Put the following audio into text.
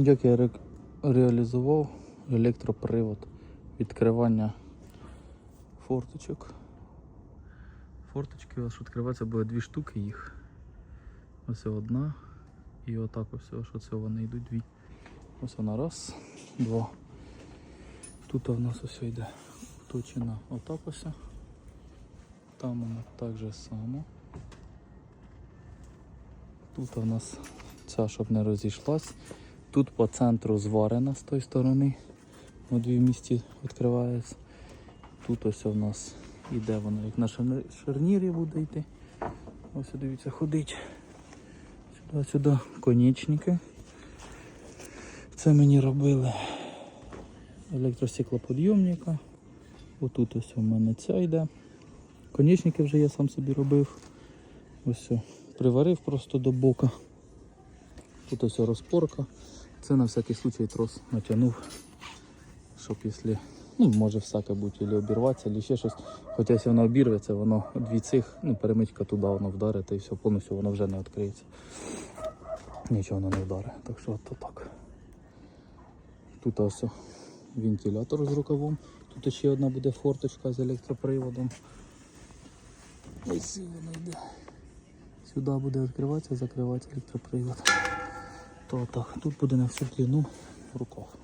Як я ре- реалізував електропривод відкривання форточок. Форточки у вас відкриваються буде дві штуки їх. Ось одна. І отак ось, що це вони йдуть дві. Ось вона раз, два. Тут у нас ось йде точена отак ось. Там вона так же само. Тут у нас ця, щоб не розійшлась. Тут по центру зварена з тої сторони. На дві в місті відкривається. Тут ось у нас іде воно, як на шарнірі буде йти. Ось дивіться, ходить. Сюди, сюди конечники. Це мені робили електростеклоподйомника. Отут ось у мене ця йде. Конечники вже я сам собі робив. Ось. Приварив просто до бока. Тут ось розпорка. Це на всякий случай трос натягнув. Щоб якщо, ну може всяке бути, або обірватися, або ще щось. Хоча якщо воно обірветься, воно дві цих, ну перемичка туди воно вдарить і все, повністю воно вже не відкриється. Нічого воно не вдарить. Так що от так. Тут ось вентилятор з рукавом. Тут ще одна буде форточка з електроприводом. Ось вона йде. Сюди буде відкриватися, закриватися електропривод. То так, тут буде на всю длину в руках.